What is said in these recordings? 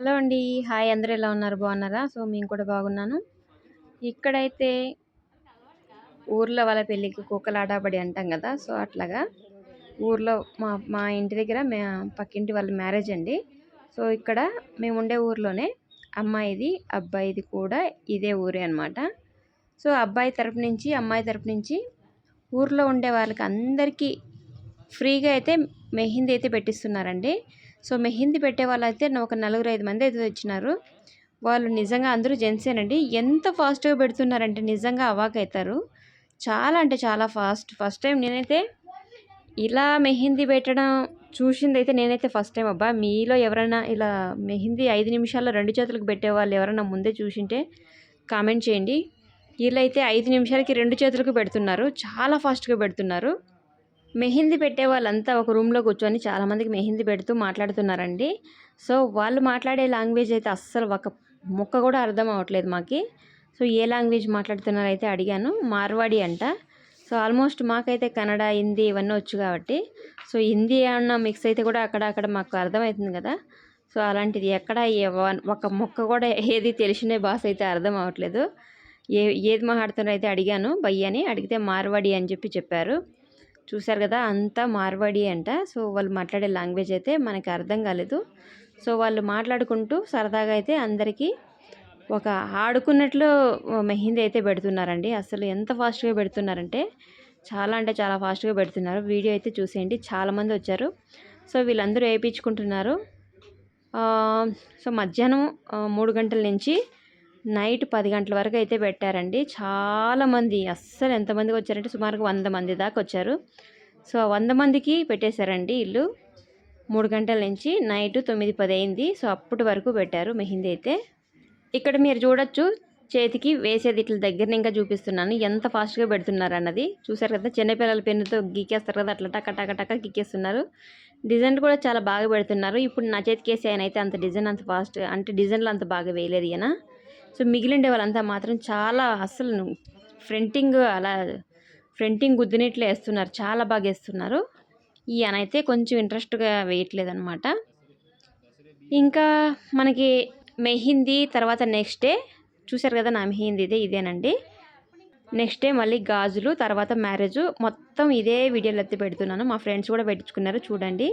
Hello అండి. Hi అందరూ ఎలా ఉన్నారు? బాగున్నారా? సో మేము కూడా బాగున్నాను. ఇక్కడైతే ఊర్లో వాళ్ళ పెళ్ళికి కుక్కలాడబడి అంటాం కదా సో అట్లాగా ఊర్లో మా మా ఇంటి దగ్గర మే పక్కింటి వాళ్ళ మ్యారేజ్ అండి. సో ఇక్కడ మేము ఉండే ఊర్లోనే అమ్మాయిది అబ్బాయిది కూడా ఇదే ఊరే అనమాట సో అబ్బాయి తరపు నుంచి అమ్మాయి తరపు నుంచి ఊర్లో ఉండే వాళ్ళకి అందరికీ ఫ్రీగా అయితే మెహందీ అయితే పెట్టిస్తున్నారండి. సో మెహందీ పెట్టే వాళ్ళు అయితే ఒక నలుగురు ఐదు మంది అయితే వచ్చినారు. వాళ్ళు నిజంగా అందరూ జెంట్సేనండి. ఎంత ఫాస్ట్గా పెడుతున్నారంటే నిజంగా అవాక్ అవుతారు చాలా అంటే చాలా ఫాస్ట్. ఫస్ట్ టైం నేనైతే ఇలా మెహందీ పెట్టడం చూసింది అయితే నేనైతే ఫస్ట్ టైం. అబ్బా మీలో ఎవరైనా ఇలా మెహందీ ఐదు నిమిషాల్లో రెండు చేతులకు పెట్టే వాళ్ళు ఎవరైనా ముందే చూసింటే కామెంట్ చేయండి. వీళ్ళైతే ఐదు నిమిషాలకి రెండు చేతులకు పెడుతున్నారు. చాలా ఫాస్ట్గా పెడుతున్నారు. మెహందీ పెట్టే వాళ్ళంతా ఒక రూమ్లో కూర్చొని చాలామందికి మెహందీ పెడుతూ మాట్లాడుతున్నారండి. సో వాళ్ళు మాట్లాడే లాంగ్వేజ్ అయితే అస్సలు ఒక ముక్క కూడా అర్థం అవ్వట్లేదు మాకి. సో ఏ లాంగ్వేజ్ మాట్లాడుతున్నారో అయితే అడిగాను. మార్వాడి అంట. సో ఆల్మోస్ట్ మాకైతే కన్నడ హిందీ ఇవన్నీ వచ్చు కాబట్టి. సో హిందీ ఏమన్నా మిక్స్ అయితే కూడా అక్కడ అక్కడ మాకు అర్థమవుతుంది కదా. సో అలాంటిది ఎక్కడ ఒక మొక్క కూడా ఏది తెలిసిన భాష అయితే అర్థం అవ్వట్లేదు ఏ ఏది మాట్లాడుతున్నారో అయితే అడిగాను. బయ్యని అడిగితే మార్వాడి అని చెప్పి చెప్పారు. చూశారు కదా అంతా మార్వాడి అంట. సో వాళ్ళు మాట్లాడే లాంగ్వేజ్ అయితే మనకి అర్థం కాలేదు. సో వాళ్ళు మాట్లాడుకుంటూ సరదాగా అయితే అందరికీ ఒక ఆడుకున్నట్లు మెహందీ అయితే పెడుతున్నారండి. అసలు ఎంత ఫాస్ట్గా పెడుతున్నారంటే చాలా అంటే చాలా ఫాస్ట్గా పెడుతున్నారు. వీడియో అయితే చూసేయండి. చాలామంది వచ్చారు. సో వీళ్ళందరూ వేయించుకుంటున్నారు. సో మధ్యాహ్నం మూడు గంటల నుంచి నైట్ పది గంటల వరకు అయితే పెట్టారండి. చాలామంది అస్సలు ఎంతమందికి వచ్చారంటే సుమారుగా వంద మంది దాకా వచ్చారు. సో వంద మందికి పెట్టేశారండి ఇల్లు. మూడు గంటల నుంచి నైట్ తొమ్మిది పది అయింది. సో అప్పటి వరకు పెట్టారు మెహిందీ అయితే. ఇక్కడ మీరు చూడొచ్చు చేతికి వేసేది ఇట్ల దగ్గర ఇంకా చూపిస్తున్నాను. ఎంత ఫాస్ట్గా పెడుతున్నారు అన్నది. చూసారు కదా చిన్నపిల్లల పెన్నుతో గీకేస్తారు కదా అట్లా టక టక టక గీకేస్తున్నారు. డిజైన్ కూడా చాలా బాగా పెడుతున్నారు. ఇప్పుడు నా చేతికి వేసి ఆయన అయితే అంత డిజైన్ అంత ఫాస్ట్ అంటే డిజైన్లు అంత బాగా వేయలేదు ఈయన. సో మిగిలిండే వాళ్ళంతా మాత్రం చాలా అసలు ఫ్రంటింగ్ అలా ఫ్రంటింగ్ గుద్దినట్లు వేస్తున్నారు చాలా బాగా వేస్తున్నారు. ఈయన అయితే కొంచెం ఇంట్రెస్ట్గా వేయట్లేదు అనమాట ఇంకా మనకి మెహిందీ తర్వాత నెక్స్ట్ డే చూసారు కదా నా మెహిందీ ఇదే ఇదేనండి. నెక్స్ట్ డే మళ్ళీ గాజులు తర్వాత మ్యారేజ్ మొత్తం ఇదే వీడియోలు ఎత్తి పెడుతున్నాను. మా ఫ్రెండ్స్ కూడా పెట్టించుకున్నారు చూడండి.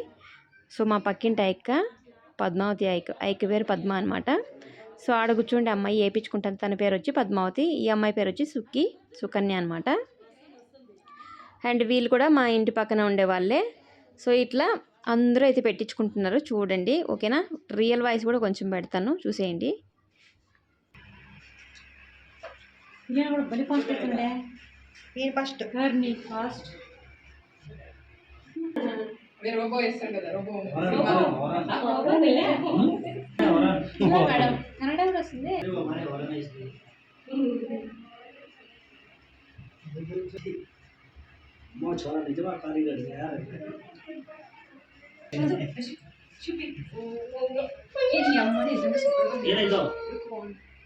సో మా పక్కింటి ఐక్క పద్మావతి ఐక ఐక పేరు పద్మ అనమాట సో ఆడ కూర్చోండి అమ్మాయి వేయించుకుంటాను తన పేరు వచ్చి పద్మావతి ఈ అమ్మాయి పేరు వచ్చి సుక్కి సుకన్య అనమాట అండ్ వీళ్ళు కూడా మా ఇంటి పక్కన ఉండే వాళ్ళే. సో ఇట్లా అందరూ అయితే పెట్టించుకుంటున్నారు చూడండి. ఓకేనా? రియల్ వాయిస్ కూడా కొంచెం పెడతాను చూసేయండి. ఫస్ట్. ఫాస్ట్ రోబో వేస్తారు కదా రోబో. మేడం కన్నడ కూడా వస్తుంది చాలా నిజమా కారీగర్ ಏನಾಯ್ತು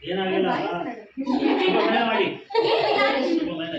ಏನಾಗಿಲ್ಲ ಮನೆ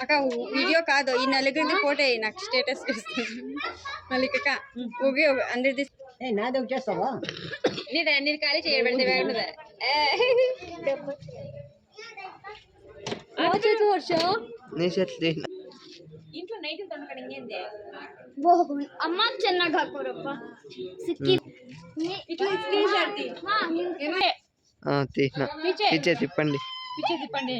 అక్క వీడియో కాదు ఈ నలుగురిది ఫోటో నాకు స్టేటస్ మళ్ళీ ఇక ఓకే అందరిది అన్నిటి ఖాళీ చేయబడితే చెప్పండి ఇంట్లో నైట్ తిప్పండి. తిప్పండి.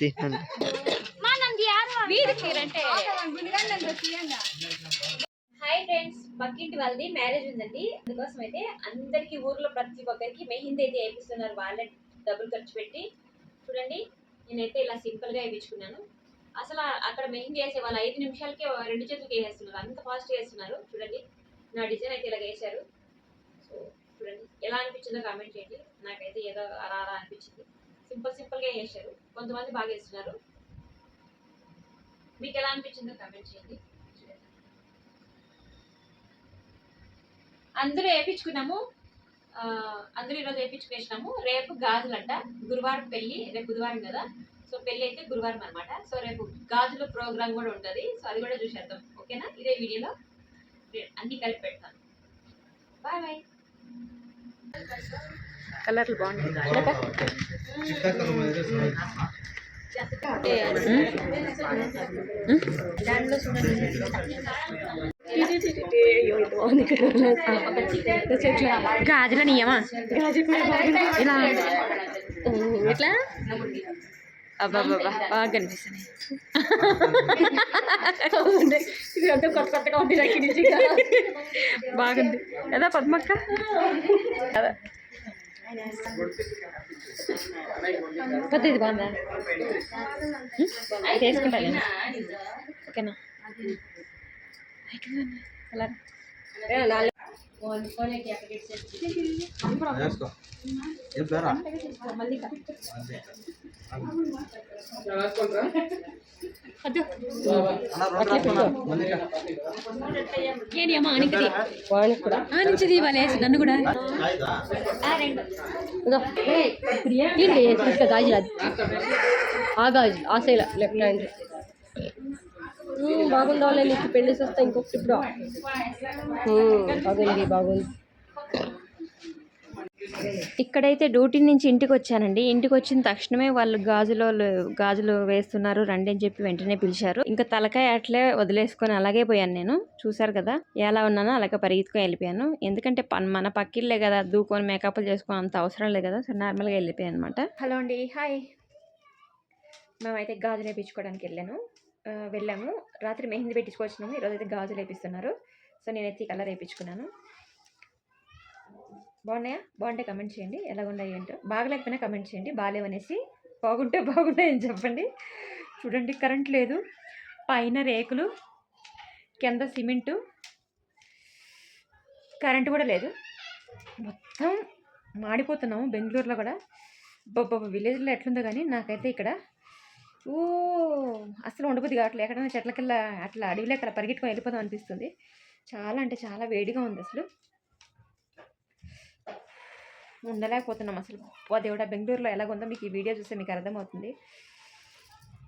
తీయండి హాయ్ ఫ్రెండ్స్ పక్కింటి వాళ్ళది మ్యారేజ్ ఉందండి. అందుకోసం అయితే అందరికి ఊర్లో ప్రతి ఒక్కరికి మెహిందీ అయితే వేపిస్తున్నారు వాళ్ళే డబ్బులు ఖర్చు పెట్టి. చూడండి నేనైతే ఇలా సింపుల్గా వేయించుకున్నాను అసలు అక్కడ మెహిందీ వేసే వాళ్ళు ఐదు నిమిషాలకే రెండు చేతులకి వేసేస్తున్నారు అంత ఫాస్ట్ వేస్తున్నారు. చూడండి నా డిజైన్ అయితే ఇలా వేసారు సో చూడండి ఎలా అనిపించిందో కామెంట్ చేయండి. నాకైతే ఏదో అలా అలా అనిపించింది. సింపుల్ సింపుల్గా చేశారు. కొంతమంది బాగా వేస్తున్నారు మీకు ఎలా అనిపించిందో కమెంట్ చేయండి. అందరూ వేయించుకున్నాము. అందరూ ఈరోజు వేయించుకేసినాము రేపు గాజులంట. గురువారం పెళ్ళి రేపు బుధవారం కదా. సో పెళ్ళి అయితే గురువారం అనమాట సో రేపు గాజుల ప్రోగ్రామ్ కూడా ఉంటుంది. సో అది కూడా చూసేద్దాం. ఓకేనా? ఇదే వీడియోలో అన్నీ కలిపి పెడతాను. Bye bye. కలర్లు బాగుంటాయి. గాజుల నియమా? ఇలా. ఎట్లా? అబ్బా బాగా కనిపిస్తున్నాయి బాగుంది. కదా పద్మక్క? కదా. ఇది బాగుందా నేను. ఓకేనా కలర్ ఏంటి అమ్మా అనికది ఆనించది ఇవ్వాలి నన్ను కూడా ఇంకా గాజు అది ఆ గాజు ఆ సైడ్ లెఫ్ట్ హ్యాండ్ బాగుందా నీకు పెళ్ళి వస్తా ఇంకొకటి ఇప్పుడు ఉమ్, బాగుంది బాగుంది. ఇక్కడైతే డ్యూటీ నుంచి ఇంటికి వచ్చానండి. ఇంటికి వచ్చిన తక్షణమే వాళ్ళు గాజులో గాజులు వేస్తున్నారు రండి అని చెప్పి వెంటనే పిలిచారు. ఇంకా తలకాయ అట్లే వదిలేసుకొని అలాగే పోయాను నేను. చూసారు కదా ఎలా ఉన్నానో అలాగే పరిగెత్తుకొని వెళ్ళిపోయాను. ఎందుకంటే మన పక్కిళ్ళే కదా దూకొని మేకప్లు చేసుకొని అంత అవసరం లేదు కదా సో నార్మల్గా వెళ్ళిపోయాను అనమాట హలో అండి హాయ్. మేమైతే గాజులు వేయించుకోవడానికి వెళ్ళాను. వెళ్ళాము. రాత్రి మెహందీ పెట్టించుకొచ్చినాము. ఈరోజైతే గాజులు వేపిస్తున్నారు. సో నేనైతే ఈ కలర్ వేయించుకున్నాను బాగున్నాయా? బాగుంటే కమెంట్ చేయండి. ఎలా ఉన్నాయి ఏంటో. బాగలేకపోయినా కమెంట్ చేయండి. బాగాలేవనేసి బాగుంటే బాగున్నాయని చెప్పండి. చూడండి కరెంట్ లేదు. పైన రేకులు కింద సిమెంటు కరెంటు కూడా లేదు. మొత్తం మాడిపోతున్నాము. బెంగళూరులో కూడా. బాబా విలేజ్లో ఎట్లుందో కానీ నాకైతే ఇక్కడ ఊ అసలు ఉండబుద్ది కావట్లేదు ఎక్కడైనా చెట్లకెళ్ళా అట్లా అడవిలోకి అలా పరిగెట్టుకొని వెళ్ళిపోదాం అనిపిస్తుంది. చాలా అంటే చాలా వేడిగా ఉంది అసలు. ఉండలేకపోతున్నాం అసలు. ఓ దేవుడా బెంగళూరులో ఎలాగుందో మీకు ఈ వీడియో చూస్తే మీకు అర్థమవుతుంది.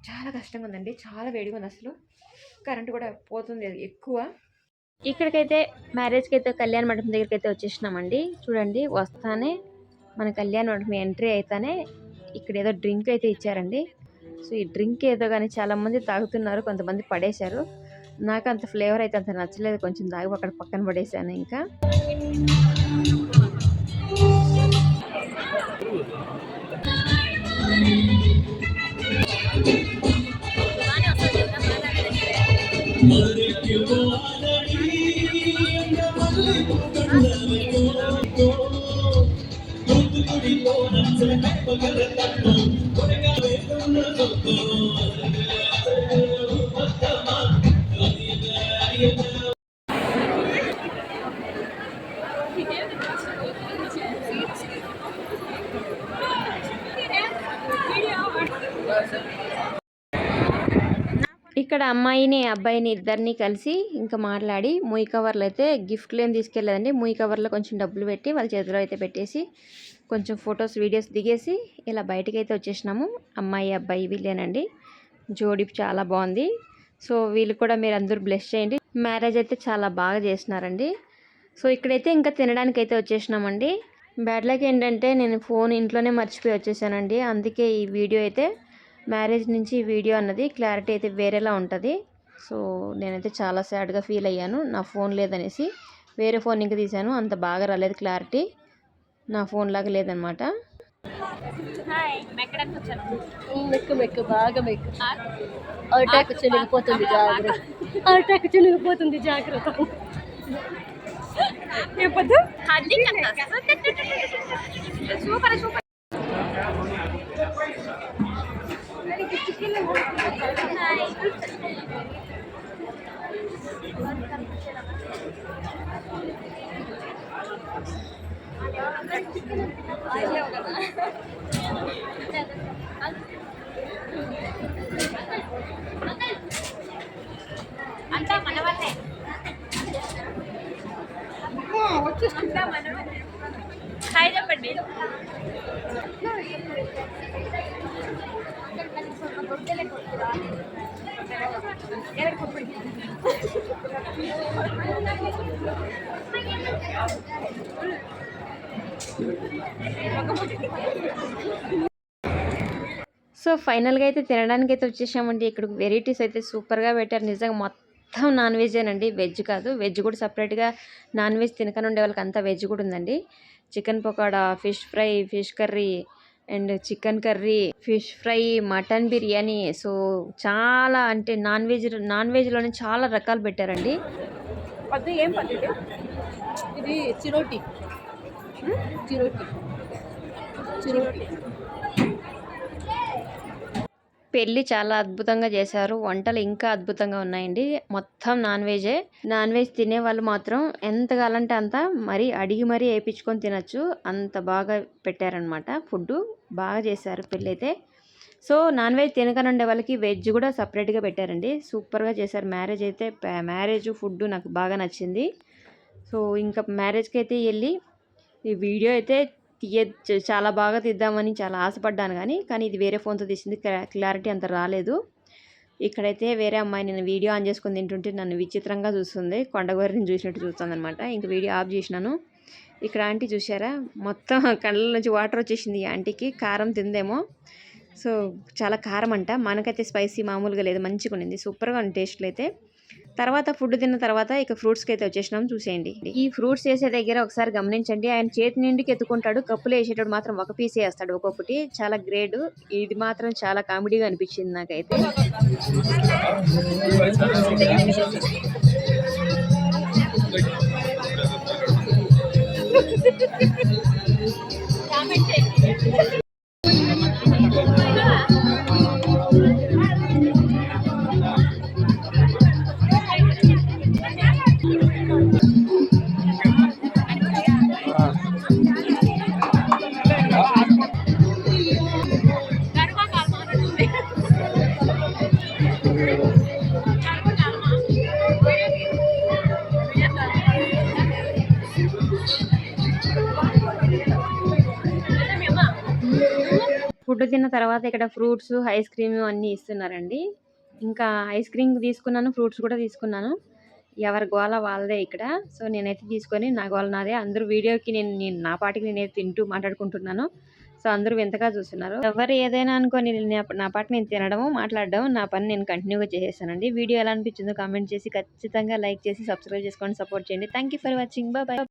చాలా కష్టంగా ఉందండి. చాలా వేడిగా ఉంది అసలు. కరెంటు కూడా పోతుంది ఎక్కువ. ఇక్కడికైతే మ్యారేజ్కి అయితే కళ్యాణ మండపం దగ్గరికి అయితే వచ్చేసినామండి. చూడండి వస్తానే మన కళ్యాణ మండపం ఎంట్రీ అయితేనే ఇక్కడ ఏదో డ్రింక్ అయితే ఇచ్చారండి. సో ఈ డ్రింక్ ఏదో కానీ చాలామంది తాగుతున్నారు కొంతమంది పడేశారు. నాకు అంత ఫ్లేవర్ అయితే అంత నచ్చలేదు కొంచెం తాగి అక్కడ పక్కన పడేసాను ఇంకా. ఇక్కడ అమ్మాయిని అబ్బాయిని ఇద్దరిని కలిసి ఇంకా మాట్లాడి మూయి కవర్లు అయితే గిఫ్ట్లు ఏం తీసుకెళ్ళదండి. మూయి కవర్లో కొంచెం డబ్బులు పెట్టి వాళ్ళ చేతిలో అయితే పెట్టేసి కొంచెం ఫొటోస్ వీడియోస్ దిగేసి ఇలా బయటికి అయితే వచ్చేసినాము. అమ్మాయి అబ్బాయి వీళ్ళేనండి. జోడి చాలా బాగుంది. సో వీళ్ళు కూడా మీరు అందరూ బ్లెస్ చేయండి. మ్యారేజ్ అయితే చాలా బాగా చేసినారండి. సో ఇక్కడైతే ఇంకా తినడానికి అయితే వచ్చేసినామండి. బ్యాడ్ లక్ ఏంటంటే నేను ఫోన్ ఇంట్లోనే మర్చిపోయి వచ్చేసానండి. అందుకే ఈ వీడియో అయితే మ్యారేజ్ నుంచి ఈ వీడియో అన్నది క్లారిటీ అయితే వేరేలా ఉంటుంది. సో నేనైతే చాలా సాడ్గా ఫీల్ అయ్యాను. నా ఫోన్ లేదనేసి వేరే ఫోన్ ఇంకా తీశాను. అంత బాగా రాలేదు క్లారిటీ. నా ఫోన్ లాగా లేదనమాట. మెక్కు మెక్కు బాగా మెక్కు. అటాక్ చినిగిపోతుంది జాగ్రత్త. అటాక్ చినిగిపోతుంది జాగ్రత్త. సూపర్ సూపర్ అంతా మన వాళ్ళే హాయ్ చెప్పండి సో ఫైనల్గా అయితే తినడానికి అయితే వచ్చేసామండి. ఇక్కడ వెరైటీస్ అయితే సూపర్గా పెట్టారు. నిజంగా మొత్తం నాన్ వెజేనండి వెజ్ కాదు. వెజ్ కూడా సపరేట్గా నాన్ వెజ్ తినకనుండే వాళ్ళకి అంతా వెజ్ కూడా ఉందండి. Chicken pakoda fish fry fish curry and chicken curry fish fry mutton biryani. So చాలా అంటే నాన్ వెజ్ నాన్ వెజ్లోనే చాలా రకాలు పెట్టారండి. ఏం ఇది? ఇది చిరోటి. చిరోటి. చిరోటి. పెళ్ళి చాలా అద్భుతంగా చేశారు. వంటలు ఇంకా అద్భుతంగా ఉన్నాయండి. మొత్తం నాన్ వెజే. నాన్ వెజ్ తినే వాళ్ళు మాత్రం ఎంత కావాలంటే అంత మరి అడిగి మరీ వేయించుకొని తినచ్చు. అంత బాగా పెట్టారనమాట ఫుడ్ బాగా చేశారు పెళ్ళి అయితే సో నాన్ వెజ్ తినకని ఉండే వాళ్ళకి వెజ్ కూడా సపరేట్గా పెట్టారండి. సూపర్గా చేశారు. మ్యారేజ్ అయితే మ్యారేజ్ ఫుడ్ నాకు బాగా నచ్చింది. సో ఇంకా మ్యారేజ్కి అయితే వెళ్ళి ఈ వీడియో అయితే తీయ చాలా బాగా తీద్దామని చాలా ఆశపడ్డాను కానీ కానీ ఇది వేరే ఫోన్తో తీసింది. క్లారిటీ అంత రాలేదు. ఇక్కడైతే వేరే అమ్మాయి నేను వీడియో ఆన్ చేసుకుని తింటుంటే నన్ను విచిత్రంగా చూస్తుంది. కొండగోరిని చూసినట్టు చూస్తుంది అనమాట ఇంక వీడియో ఆఫ్ చేసినాను. ఇక్కడ ఆంటీ చూసారా మొత్తం కళ్ళ నుంచి వాటర్ వచ్చేసింది ఈ ఆంటీకి. కారం తిందేమో. సో చాలా కారం అంట. మనకైతే స్పైసీ మామూలుగా లేదు. మంచిగా ఉండింది. సూపర్గా ఉంది టేస్ట్లో అయితే. తర్వాత ఫుడ్ తిన్న తర్వాత ఇక ఫ్రూట్స్కి అయితే వచ్చేసినాం. చూసేయండి. ఈ ఫ్రూట్స్ వేసే దగ్గర ఒకసారి గమనించండి. ఆయన చేతి నిండికి ఎత్తుకుంటాడు కప్పులు వేసేటప్పుడు మాత్రం ఒక పీస్ వేస్తాడు ఒక్కొక్కటి. చాలా గ్రేడ్. ఇది మాత్రం చాలా కామెడీగా అనిపించింది నాకైతే. আমি ఫుడ్ తిన్న తర్వాత ఇక్కడ ఫ్రూట్స్ ఐస్ క్రీమ్ అన్నీ ఇస్తున్నారండి. ఇంకా ఐస్ క్రీమ్ తీసుకున్నాను ఫ్రూట్స్ కూడా తీసుకున్నాను. ఎవరి గోల వాళ్ళదే ఇక్కడ. సో నేనైతే తీసుకొని నా గోల నాదే. అందరూ వీడియోకి నేను నేను నా పాటికి నేనైతే తింటూ మాట్లాడుకుంటున్నాను. సో అందరూ వింతగా చూస్తున్నారు. ఎవరు ఏదైనా అనుకోని నా- నా నేను తినడము మాట్లాడడం నా పని నేను కంటిన్యూగా చేసేసానండి వీడియో ఎలా అనిపించిందో కామెంట్ చేసి ఖచ్చితంగా లైక్ చేసి సబ్స్క్రైబ్ చేసుకొని సపోర్ట్ చేయండి. Thank you for watching bye